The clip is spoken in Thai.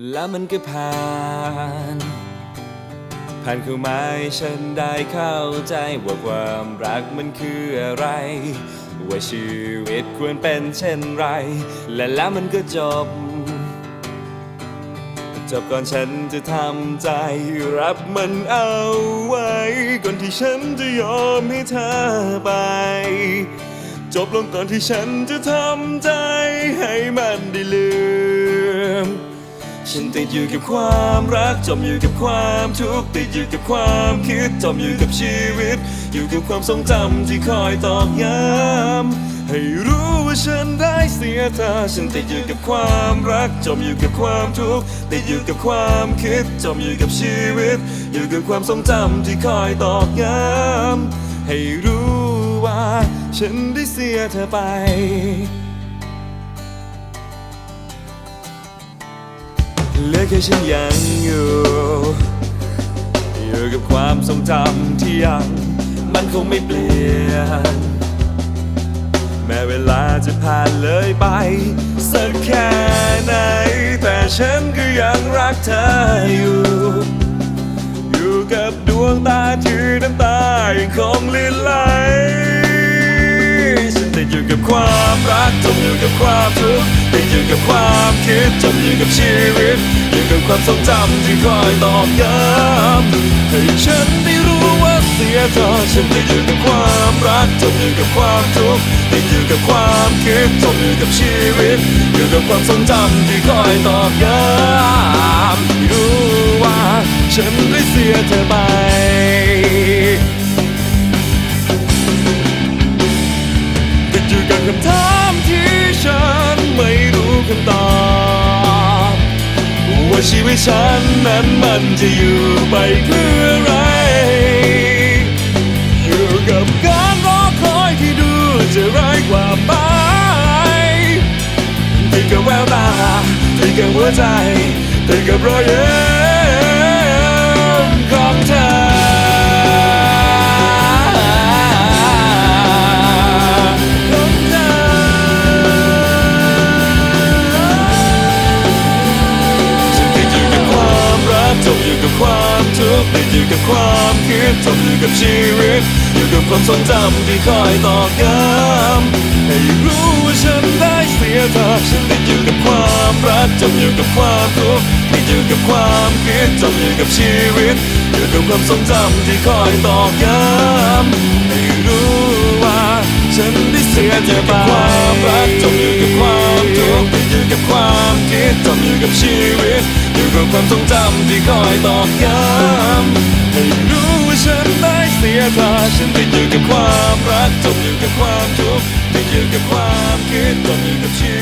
แล้วมันก็ผ่าน ผ่านเข้ามาให้ฉันได้เข้าใจว่าความรักมันคืออะไร ว่าชีวิตควรเป็นเช่นไร และแล้วมันก็จบ จบก่อนฉันจะทำใจรับมันเอาไว้ ก่อนที่ฉันจะยอมให้เธอไป จบลงก่อนที่ฉันจะทำใจให้มันได้ลืม ฉันติดอยู่กับความรักจมอยู่กับความทุกข์ติดอยู่กับความคิดจมอยู่กับชีวิต อยู่กับความทรงจำที่คอยตอกย้ำให้รู้ว่าฉันได้เสียเธอฉันติดอยู่กับความรักจมอยู่กับความทุกข์ติดอยู่กับความคิดจมอยู่กับชีวิต อยู่กับความทรงจำที่คอยตอกย้ำให้รู้ว่าฉันได้เสียเธอไป เหลือแค่ฉันยังอยู่ อยู่กับความทรงจำที่ยังมันคงไม่เปลี่ยน แม้เวลาจะผ่านเลยไป สักแค่ไหน แต่ฉันก็ยังรักเธออยู่ อยู่กับดวงตาที่น้ำตายังคงลื่นไหล ความรักจมอยู่กับความทุกข์ติดอยู่กับความคิดจมอยู่กับชีวิตอยู่กับความทรงจำที่คอยตอกย้ำให้ฉันได้รู้ว่าเสียเธอฉันติดอยู่กับความรักจมอยู่กับความทุกข์ติดอยู่กับความคิดจมอยู่กับชีวิตอยู่กับความทรงจำที่คอยตอกย้ำรู้ว่าฉันได้เสียเธอไป ชีวิตฉันนั้นมันจะอยู่ไปเพื่ออะไรอยู่กับการรอคอยที่ดูจะร้ายกว่าไปติดกับแววตาติดกับหัวใจติดกับรอยยิ้ม อยู่กับความคิดจมอยู่กับชีวิต อยู่กับความทรงจำที่คอยตอกย้ำให้รู้ว่าฉันได้เสียเธอฉันติดอยู่กับความรักจมอยู่กับความทุกข์ติดอยู่กับความคิดจมอยู่กับชีวิต อยู่กับความทรงจำที่คอยตอกย้ำให้รู้ว่าฉันได้เสียเธอไปความรักจมอยู่กับความทุกข์ติดอยู่กับความคิดจมอยู่กับชีวิตับความทรงจำที่คอยตอกย้ำให้รู้ว่าฉันได้เสียเธอฉันติดอยู่กับความรักจมอยู่กับความทุกข์ติดอยู่กับความคิดจมอยู่กับชีวิต